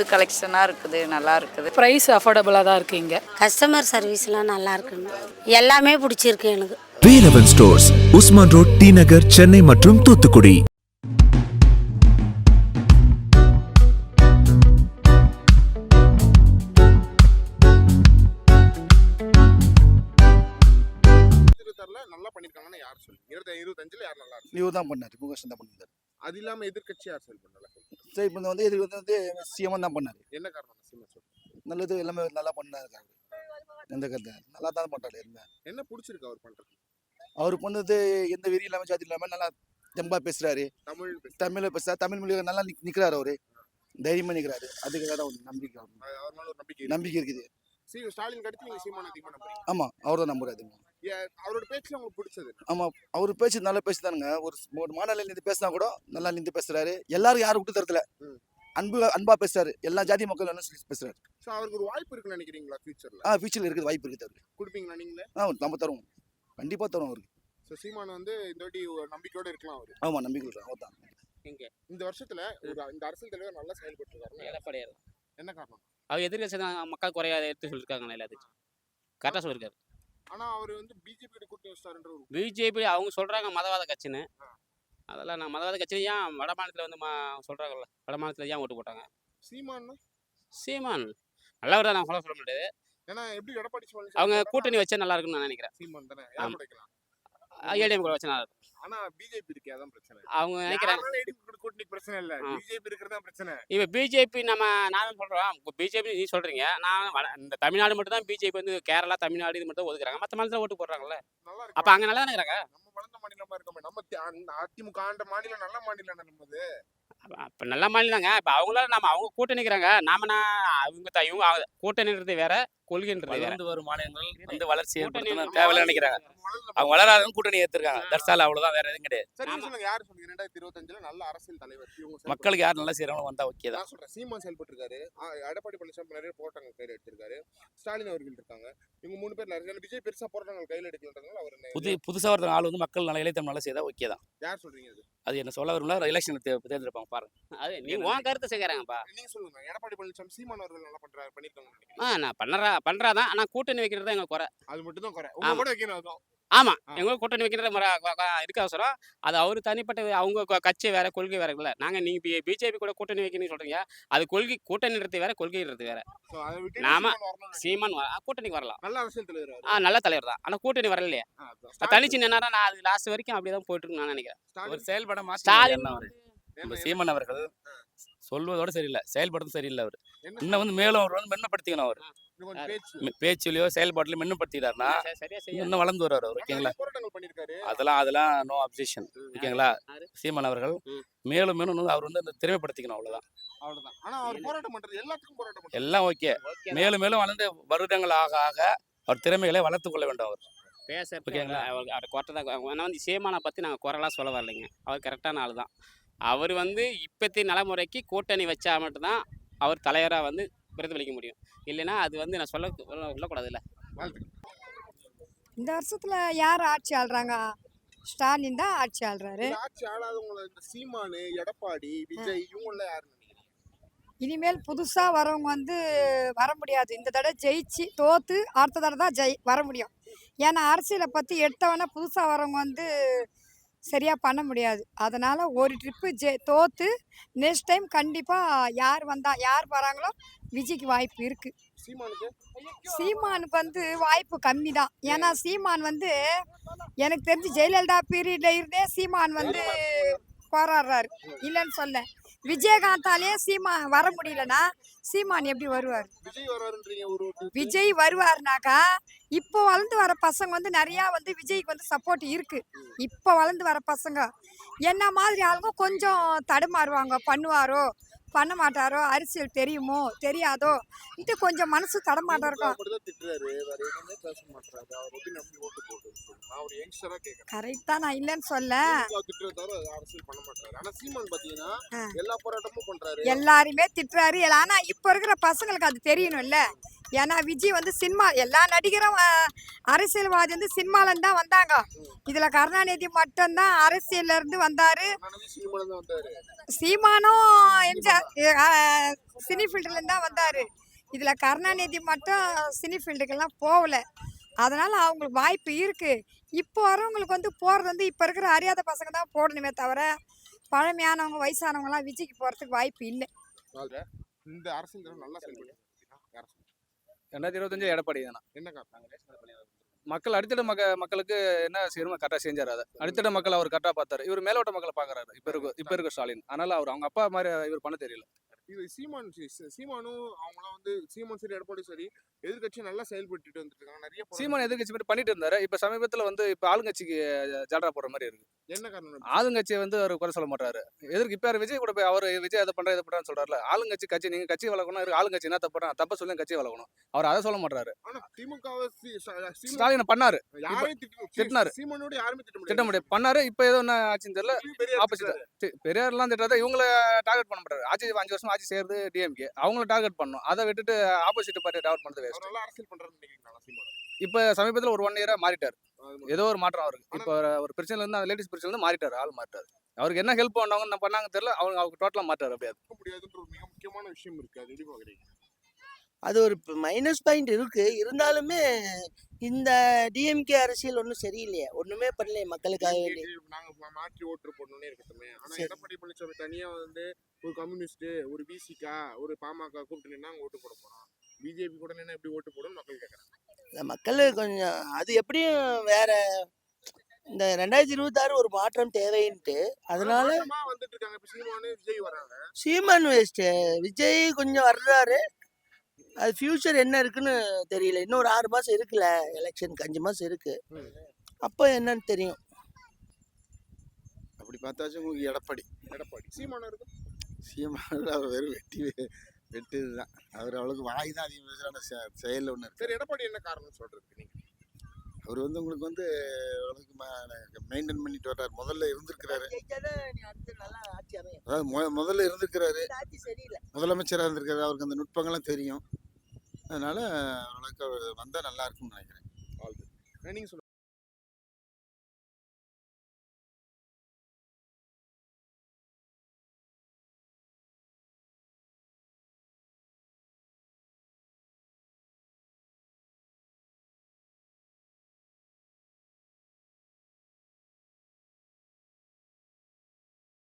புது கலெக்ஷனாக இருக்குது நல்லா இருக்குது. ப்ரைஸ் அஃபோர்டபுளாக தான் இருக்குது இங்கே. கஸ்டமர் சர்வீஸ்லாம் நல்லா இருக்குங்க. எல்லாமே பிடிச்சிருக்கு எனக்கு. Velavan stores Usman road T Nagar Chennai மற்றும் தூத்துக்குடி. நல்லா பண்ணிருக்காங்கன்னு யார் சொல்லுங்க இருபத்தி இருபத்தஞ்சுல யார் நல்லா இருக்கு? இவர் தான் பண்ணார் முகேஷன் தான் பண்ணியிருந்தார் அது இல்லாம எதிர்க்கட்சி யார் செயல் சரி இப்போ வந்து இது வந்து வந்து சிஎம் தான் பண்ணார். என்ன காரணம் நல்லது எல்லாமே நல்லா பண்ணாரு. எந்த கருத்து நல்லா தான் பண்ணுறாரு எல்லாமே. என்ன பிடிச்சிருக்கு அவர் பண்றது அவருக்கு வந்து எந்த வெறி இல்லாமல் ஜாதி இல்லாமல் நல்லா தெம்பா பேசுறாரு. தமிழ் தமிழில் பேசுறாரு தமிழ் மொழியில் நல்லா நிற்கிறாரு அவரு. தைரியமாக நிற்கிறாரு அதுக்காக தான் ஒரு நம்பிக்கை. அவர். நம்பிக்கை இருக்குது. சீ ஆளுங்க அடுத்து நீங்க சீமான அதிகமா நம்புறீங்க ஆமாம் அவர் தான் நம்புறாரு ஏன் அவரோட பேச்சுல உங்களுக்கு பிடிச்சது? ஆமாம் அவர் பேச்சு நல்லா பேசுதானுங்க. ஒரு ஒரு மாநில நின்று பேசினா கூட நல்லா நின்று பேசுறாரு. எல்லாரும் யாரும் விட்டு தரத்துல. அன்பு அன்பா பேசுறாரு. எல்லா ஜாதி மக்கள் எல்லாம் சொல்லி பேசுறாரு. சோ அவருக்கு ஒரு வாய்ப்பு இருக்குன்னு நினைக்கிறீங்களா ஃபியூச்சர்ல ஆ ஃபியூச்சரில் இருக்குது வாய்ப்பு இருக்குது அவருக்கு. கொடுப்பீங்களா நீங்களே? ஆ நம்ம தருவோம். கண்டிப்பாக தருவோம் அவருக்கு. சோ சீமான் வந்து இந்த வாட்டி ஒரு நம்பிக்கையோட இருக்கலாம் அவரு. ஆமாம் நம்பிக்கை அவர் தான் இந்த வருஷத்துல ஒரு இந்த அரசியல் தலைவர் நல்லா செயல்பட்டு இருக்காரு எடப்பாடியார். என்ன காரணம்? அவர் எதிர்கட்சி தான் மக்கள் குறையாத எடுத்து சொல்லியிருக்காங்க எல்லாத்துக்கும் கரெக்டாக சொல்லியிருக்காரு ஆனா அவர் வந்து பிஜேபி கூட்டணி வச்சிட்டாருன்ற ஒரு பிஜேபி அவங்க சொல்கிறாங்க மதவாத கட்சின்னு. அதெல்லாம் நான் மதவாத கட்சி ஏன் வட மாநிலத்தில் வந்து மா சொல்கிறாங்கல்ல வட மாநிலத்தில் ஏன் ஓட்டு போட்டாங்க? சீமான் சீமான். நல்லவர் தான் நான் சொல்ல சொல்ல முடியாது. ஏன்னா எப்படி எடப்பாடி அவங்க கூட்டணி வச்சா நல்லா இருக்கும்னு நான் நினைக்கிறேன். சீமான் தானே? ஏடிஎம் கூட வச்சா நல்லா இருக்கும் ஆனா பிஜேபி இருக்கே அதான் பிரச்சனை. அவங்க நினைக்கிறாங்க. பிரச்சனை இல்ல. பிஜேபி இருக்கிறது தான் பிரச்சனை. இப்போ பிஜேபி நம்ம நான் சொல்கிறோம் பிஜேபி நீ சொல்கிறீங்க நான் இந்த தமிழ்நாடு மட்டும் தான் பிஜேபி வந்து கேரளா தமிழ்நாடு இது மட்டும் ஒதுக்குறாங்க. மற்ற மாநிலத்தில் ஓட்டு போடுறாங்கல்ல. அப்போ அங்கே நல்லா தானே இருக்கிறாங்க நம்ம வளர்ந்த மாநிலமா இருக்கோமே. நம்ம அதிமுக ஆண்ட மாநிலம் நல்ல மாநிலம் நம்மது இப்போ நல்ல மாநிலம் தாங்க இப்போ அவங்களால நம்ம அவங்க கூட்டணி நிற்கிறாங்க நாம நான் இவங்க அவங்க கூட்டணின்றது வேற. கொள்கைன்றது வரும் மாநிலங்கள் வந்து வளர்ச்சி ஏற்படுத்தணும் தேவையில்லை நினைக்கிறாங்க. அவங்க வளராதுன்னு கூட்டணி ஏத்துருக்காங்க தர்சால் அவ்வளவுதான் வேற எதுவும் கிடையாது. யாரு சொல்லுங்க ரெண்டாயிரத்தி இருபத்தஞ்சுல நல்ல அரசியல் தலைவர். மக்களுக்கு யார் நல்லா செய்யறவங்க வந்தா ஓகே தான். நான் சொல்றேன் சீமான் செயல்பட்டு இருக்காரு எடப்பாடி பழனிசாமி நிறைய போராட்டங்கள் கையில் எடுத்திருக்காரு. ஸ்டாலின் அவர்கள் இருக்காங்க. இவங்க மூணு பேர் நிறைய விஜய் பெருசா போராட்டங்கள் கையில் எடுக்கலன்றதுனால அவர் புது புதுசா ஒருத்தர் ஆள் வந்து மக்கள் நல்ல இளைத்தம் நல்லா செய்தா ஓகே தான். யார் சொல்றீங்க அது? அது என்ன சொல்ல வரும்ல? எலெக்ஷன் தேர்ந்தெடுப்பாங்க பாருங்க. அது நீ உன் கருத்து செய்கிறாங்கப்பா நீங்க சொல்லுங்க எடப்பாடி பழனிசாமி சீமான் அவர்கள் நல்லா பண்றாரு பண்ணிருக்காங்க ஆ நான் பண்ணுறா பண்ணுறாதான் ஆனால் கூட்டணி வைக்கிறது தான் எங்களுக்கு குறை. அது மட்டும் தான் குறை. உங்க ஆமா. கூட வைக்கணும் அதான் ஆமாம் ஆ. எங்களுக்கு கூட்டணி வைக்கிறது இருக்க அவசரம். அது அவர் தனிப்பட்ட அவங்க கட்சி வேற கொள்கை வேற இருக்குல்ல. நாங்கள் நீங்கள் பிஜேபி கூட கூட்டணி வைக்கணும்னு சொல்கிறீங்க அது கொள்கை கூட்டணின்றது வேற கொள்கைன்றது வேற. So, அதை விட்டு நாம- சீமான் கூட்டணிக்கு வரலாம். நல்ல அரசியல் தலைவர். ஆ நல்ல தலைவர் தான். ஆனால் கூட்டணி வரலையே. தனிச்சு நின்னா நான் அது லாஸ்ட் வரைக்கும் அப்படியே தான் போயிட்டு இருக்குன்னு நான் நினைக்கிறேன். ஒரு செயல்பட ஸ்டாலின் சீமன் அவர்கள் சொல்வதோட சரியில்லை செயல்படுறது சரியில்லை அவர். இன்னும் வந்து மேலும் அவர் வந்து மென்மைப்படுத்திக்கணும் அவர். பேச்சுலயோ செயல்பாட்டிலயோ மென்மைப்படுத்திட்டாருன்னா இன்னும் வளர்ந்து வருவார் அவர் ஓகேங்களா? நிறைய போராட்டங்கள் பண்ணிருக்காரு அதெல்லாம் அதெல்லாம் நோ அப்ஜெக்ஷன் ஓகேங்களா? சீமன் அவர்கள். மேலும் மேலும் வந்து அவர் வந்து அந்த திறமைப்படுத்திக்கணும் பண்றாரு. எல்லாம் ஓகே. மேலும் மேலும் வளர்ந்து வருடங்கள் ஆக ஆக அவர் திறமைகளை வளர்த்து கொள்ள வேண்டும் அவர். பேசுறது ஓகேங்களா? அவர் அவர் குறை தான் ஆனால் வந்து சேமானை பற்றி நாங்கள் குறைலாம் சொல்ல வரலைங்க. அவர் கரெக்டான ஆள் தான் அவர் வந்து இப்போத்தி நடைமுறைக்கு கூட்டணி வச்சா மட்டும்தான் அவர் தலைவராக வந்து பிரதிபலிக்க முடியும். இல்லைன்னா அது வந்து நான் சொல்ல சொல்லக்கூடாதுல்ல. இந்த வருஷத்துல யார் ஆட்சி ஆள்றாங்க? ஸ்டாலின் தான் ஆட்சி ஆள்றாரு. ஆட்சி ஆளாதவங்கள இந்த சீமானு எடப்பாடி விஜய் இவங்க எல்லாம் யாரு இனிமேல் புதுசா வரவங்க வந்து வர முடியாது. இந்த தடவை ஜெயிச்சு தோத்து அடுத்த தடவை தான் ஜெய் வர முடியும். ஏன்னா அரசியலை பத்தி எடுத்தவொடனே புதுசா வரவங்க வந்து சரியா பண்ண முடியாது. அதனால ஒரு ட்ரிப்பு ஜெ தோத்து நெக்ஸ்ட் டைம் கண்டிப்பா யார் வந்தா யார் வராங்களோ விஜய்க்கு வாய்ப்பு இருக்கு. சீமானுக்கு? வந்து வாய்ப்பு கம்மி தான். ஏன்னா சீமான் வந்து எனக்கு தெரிஞ்சு ஜெயலலிதா பீரியட்ல இருந்தே சீமான் வந்து போராடுறாரு. இல்லைன்னு சொல்ல விஜயகாந்தாலே சீமா வர முடியலன்னா சீமான் எப்படி வருவார்? விஜய் வருவாருனாக்கா இப்போ வளர்ந்து வர பசங்க வந்து நிறையா வந்து விஜய்க்கு வந்து சப்போர்ட் இருக்கு. இப்போ வளர்ந்து வர பசங்க. என்ன மாதிரி ஆளுங்க கொஞ்சம் தடுமாறுவாங்க பண்ணுவாரோ? பண்ண மாட்டாரோ? அரசியல் தெரியுமோ? தெரியாதோ? இது கொஞ்சம் மனசு தடமாட்டம் இருக்கும். நான் கரெக்ட் இல்லைன்னு சொல்ல. எல்லாருமே திட்டுறாரு. ஆனா இப்ப இருக்கிற பசங்களுக்கு அது தெரியணும்ல. ஏன்னா விஜய் வந்து சினிமா எல்லா நடிகரும் அரசியல்வாதி வந்து சினிமாலேருந்து தான் வந்தாங்க. இதில் கருணாநிதி மட்டும்தான் அரசியல்ல இருந்து வந்தார். சீமானும் எம்ஜிஆர் சினி ஃபீல்டுலேருந்து தான் வந்தார். இதில் கருணாநிதி மட்டும் சினி ஃபீல்டுக்கெல்லாம் போகல. அதனால் அவங்களுக்கு வாய்ப்பு இருக்குது இப்போ வரவங்களுக்கு வந்து போகிறது வந்து இப்போ இருக்கிற அறியாத பசங்க தான் போடணுமே தவிர பழமையானவங்க வயசானவங்கலாம் விஜய்க்கு போகிறதுக்கு வாய்ப்பு இல்லை. இந்த தலைவர் நல்லா? ரெண்டாயிரத்தி இருபத்தஞ்சு எடப்பாடி தானே? என்ன காரணம்? மக்கள் அடித்தட மக்க மக்களுக்கு என்ன செய்யணுமோ கரெக்டாக செஞ்சார் அதை. அடித்தட மக்கள் அவர் கரெக்டாக பார்த்தாரு. இவர் மேலோட்ட மக்களை பார்க்குறாரு. இப்போ இருக்க இப்போ இருக்க ஸ்டாலின். அதனால அவர் அவங்க அப்பா மாதிரி இவர் பண்ண தெரியல. இது சீமான் சீமானும் அவங்களாம் வந்து சீமான் சரி எடப்பாடி சரி எதிர்க்கட்சி நல்லா செயல்பட்டு வந்துட்டு இருக்காங்க நிறைய. சீமான் எதிர்கட்சி மாதிரி பண்ணிட்டு இருந்தாரு. இப்போ சமீபத்தில் வந்து இப்போ ஆளுங்கட்சிக்கு ஜால்ரா போடுற மாதிரி இருக்கு. என்ன காரணம் ஆளுங்கட்சியை வந்து அவர் குறை சொல்ல மாட்டாரு எதற்கு இப்போ விஜய் கூட போய் அவர் விஜய் அதை பண்ற இதை பண்றான்னு சொல்றாருல. ஆளுங்கட்சி கட்சி நீங்க கட்சி வளர்க்கணும் இருக்கு ஆளுங்கட்சி என்ன தப்பு தப்ப சொல்லி கட்சி வளர்க்கணும். அவர் அதை சொல்ல மாட்டாரு ஸ்டாலின் பண்ணாரு. திட்டினாரு. திட்ட திட்ட முடியாது. பண்ணாரு இப்போ ஏதோ என்ன ஆச்சுன்னு தெரியல. பெரிய ஆப்போசிட் பெரியார்லாம் திட்டாத இவங்கள டார்கெட் பண்ண மாட்டாரு. ஆட்சி அஞ்சு வருஷம் ஆட்சி செய்யறது டிஎம்கே அவங்கள டார்கெட் பண்ணணும். அதை விட்டுட்டு ஆப்போசிட் பார்ட்டி டார்கெட் பண்ணது வேஸ்ட் அரசியல் சீமான் இப்போ சமீபத்தில் ஒரு ஒன் இயரா மாறிட்டார். ஏதோ ஒரு மாற்றம் அவருக்கு. இப்போ ஒரு பிரச்சனைல இருந்து அந்த லேடிஸ் பிரச்சனை இருந்து மாறிட்டாரு ஆள் மாறிட்டாரு. அவருக்கு என்ன ஹெல்ப் பண்ணவங்க பண்ணாங்க தெரியல. அவங்க அவருக்கு டோட்டலாக மாட்டாரு அப்படியே. இருக்க முடியாதுன்ற ஒரு மிக முக்கியமான விஷயம் இருக்கு. அது எப்படி பாக்குறீங்க அது ஒரு மைனஸ் பாயிண்ட் இருக்கு. இருந்தாலுமே இந்த டிஎம்கே அரசியல் ஒன்றும் சரியில்லையே. ஒன்றுமே பண்ணலையே மக்களுக்காக வேண்டி. நாங்க மா- மாற்றி ஓட்டு போடணும்னே இருக்கட்டுமே. ஆனா சரி. எடப்பாடி பழனிசாமி தனியா வந்து ஒரு கம்யூனிஸ்ட் ஒரு பிசிகா ஒரு பாமக கூப்பிட்டு நின்னா ஓட்டு போட போறோம் பிஜேபி கூட நின்னா எப்படி ஓட்டு போடணும் மக்கள் கேட்கறாங்க இந்த மக்கள் கொஞ்சம் அது எப்படியும் வேற இந்த ரெண்டாயிரத்தி இருபத்தாறு ஒரு மாற்றம் தேவைன்ட்டு. அதனால வந்துட்டு இருக்காங்க. இப்ப சீமானு விஜய் வராங்க. சீமான் வேஸ்ட் விஜய் கொஞ்சம் வர்றாரு. அது ஃபியூச்சர் என்ன இருக்குன்னு தெரியல. இன்னும் ஒரு ஆறு மாசம் இருக்குல்ல எலெக்ஷனுக்கு அஞ்சு மாசம் இருக்கு. அப்போ என்னன்னு தெரியும். அப்படி பார்த்தாச்சும் உங்களுக்கு எடப்பாடி. எடப்பாடி. சீமானு இருக்கு சீமான அவர் வெறும் வெட்டி வெட்டுது தான் அவர் அவளுக்கு வாய் தான் அதிகம் பேசுகிறான செயல் ஒன்று சரி எடப்பாடி என்ன காரணம் சொல்றதுக்கு நீங்க? அவர் வந்து உங்களுக்கு வந்து அவளுக்கு மெயின்டைன் பண்ணிட்டு வர்றாரு. முதல்ல இருந்திருக்கிறாரு. அதாவது முதல்ல இருந்திருக்கிறாரு. முதலமைச்சராக இருந்திருக்காரு அவருக்கு அந்த நுட்பங்கள்லாம் தெரியும். அதனால அவளுக்கு அவர் வந்தால் நல்லா இருக்கும்னு நினைக்கிறேன். நீங்க சொல்லுங்க.